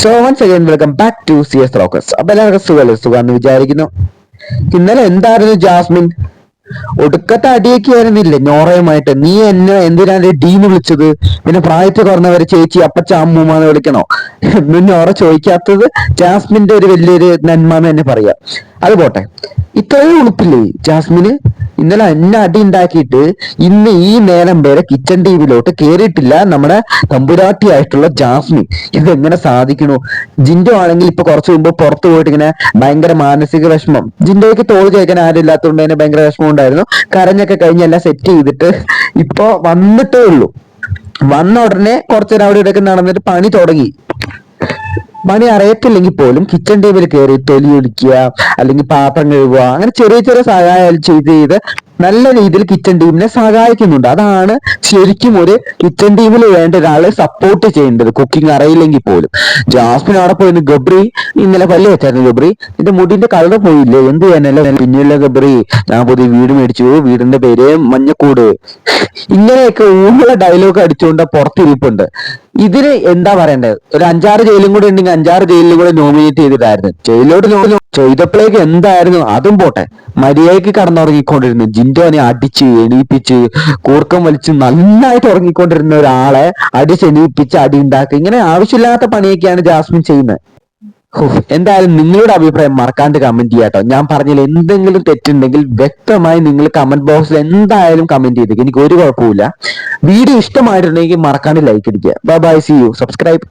So once again welcome back to C S rocks അപ്പൊ എല്ലാവർക്കും സുഖമല്ലേ സുഖമെന്ന് വിചാരിക്കുന്നു. ഇന്നലെ എന്തായിരുന്നു ജാസ്മിൻ? ഒടുക്കത്തെ അടിയൊക്കെ ആയിരുന്നില്ലേ? ഞോറയുമായിട്ട് നീ എന്നെ എന്തിനാണ് ഡീന്ന് വിളിച്ചത്? പിന്നെ പ്രായത്തിൽ കുറഞ്ഞവരെ ചേച്ചി അപ്പച്ച അമ്മൂമ്മന്ന് വിളിക്കണോ? എന്ന് ഞോറ ചോദിക്കാത്തത് ജാസ്മിന്റെ ഒരു വലിയൊരു നന്മ എന്ന് തന്നെ പറയാം. അത് പോട്ടെ. ഇത്രയും ഉളുപ്പില്ലേ ജാസ്മിന്? ഇന്നലെ എന്നെ അടി ഉണ്ടാക്കിയിട്ട് ഇന്ന് ഈ നേരം വരെ കിച്ചൺ ടീവിലോട്ട് കേറിയിട്ടില്ല നമ്മുടെ തമ്പുരാട്ടി ആയിട്ടുള്ള ജാസ്മിൻ ഇതെങ്ങനെ സാധിക്കണു? ജിൻഡോ ആണെങ്കിൽ ഇപ്പൊ കുറച്ച് മുമ്പ് പുറത്തു പോയിട്ട് ഇങ്ങനെ ഭയങ്കര മാനസിക വിഷമം. ജിൻഡോയ്ക്ക് തോൾ കേൾക്കാൻ ആരും ഇല്ലാത്തതുകൊണ്ട് തന്നെ ഭയങ്കര വിഷമം ഉണ്ടായിരുന്നു. കരഞ്ഞൊക്കെ കഴിഞ്ഞ് എല്ലാം സെറ്റ് ചെയ്തിട്ട് ഇപ്പൊ വന്നിട്ടേ ഉള്ളൂ. വന്ന ഉടനെ കുറച്ചു നേരം അവിടെ ഇവിടെയൊക്കെ നടന്നിട്ട് പണി തുടങ്ങി. പണി അറിയത്തില്ലെങ്കിൽ പോലും കിച്ചൺ ടേബിൾ കയറി തൊലി ഒടിക്കുക അല്ലെങ്കിൽ പാത്രം കഴുകുക അങ്ങനെ ചെറിയ ചെറിയ സഹായം ചെയ്ത് ചെയ്ത് നല്ല രീതിയിൽ കിച്ചൺ ടീമിനെ സഹായിക്കുന്നുണ്ട്. അതാണ് ശരിക്കും ഒരു കിച്ചൺ ടീമിൽ വേണ്ട ഒരാളെ സപ്പോർട്ട് ചെയ്യേണ്ടത്. കുക്കിംഗ് അറിയില്ലെങ്കിൽ പോലും. ജാസ്മിൻ അവിടെ പോയിരുന്നു. ഗബ്രി ഇന്നലെ പല്ല് വെച്ചായിരുന്നു ഗബ്രി? നിന്റെ മുടിന്റെ കളർ പോയില്ലേ? എന്ത് ചെയ്യാനല്ലേ പിന്നെയുള്ള ഗബ്രി ഞാൻ പുതിയ വീട് മേടിച്ചു. വീടിന്റെ പേര് മഞ്ഞക്കൂട്. ഇങ്ങനെയൊക്കെ ഊഹുള്ള ഡയലോഗ് അടിച്ചുകൊണ്ട് പുറത്തിരിപ്പുണ്ട്. ഇതിന് എന്താ പറയണ്ടത്? ഒരു അഞ്ചാറ് ജയിലും കൂടെ ഉണ്ടെങ്കിൽ അഞ്ചാറ് ജയിലിലും കൂടെ നോമിനേറ്റ് ചെയ്തിട്ടായിരുന്നു. ജയിലിലോട്ട് നോ- ചെയ്തപ്പോഴേക്ക് എന്തായിരുന്നു? അതും പോട്ടെ. മര്യാദയ്ക്ക് കടന്നുറങ്ങിക്കൊണ്ടിരുന്നു ജിൻഡോനെ അടിച്ച് എണീപ്പിച്ച് കൂർക്കം വലിച്ച് നന്നായിട്ട് ഉറങ്ങിക്കൊണ്ടിരുന്ന ഒരാളെ അടിച്ച് എണീപ്പിച്ച് അടി ഉണ്ടാക്കുക. ഇങ്ങനെ ആവശ്യമില്ലാത്ത പണിയൊക്കെയാണ് ജാസ്മിൻ ചെയ്യുന്നത്. എന്തായാലും നിങ്ങളുടെ അഭിപ്രായം മറക്കാണ്ട് കമന്റ് ചെയ്യാട്ടോ ഞാൻ പറഞ്ഞതിൽ എന്തെങ്കിലും തെറ്റുണ്ടെങ്കിൽ വ്യക്തമായി നിങ്ങൾ കമന്റ് ബോക്സിൽ എന്തായാലും കമന്റ് ചെയ്തേക്ക്. എനിക്ക് ഒരു കുഴപ്പമില്ല വീഡിയോ ഇഷ്ടമായിട്ടുണ്ടെങ്കിൽ മറക്കാണ്ട് ലൈക്ക് അടിക്കുക. Bye bye see you subscribe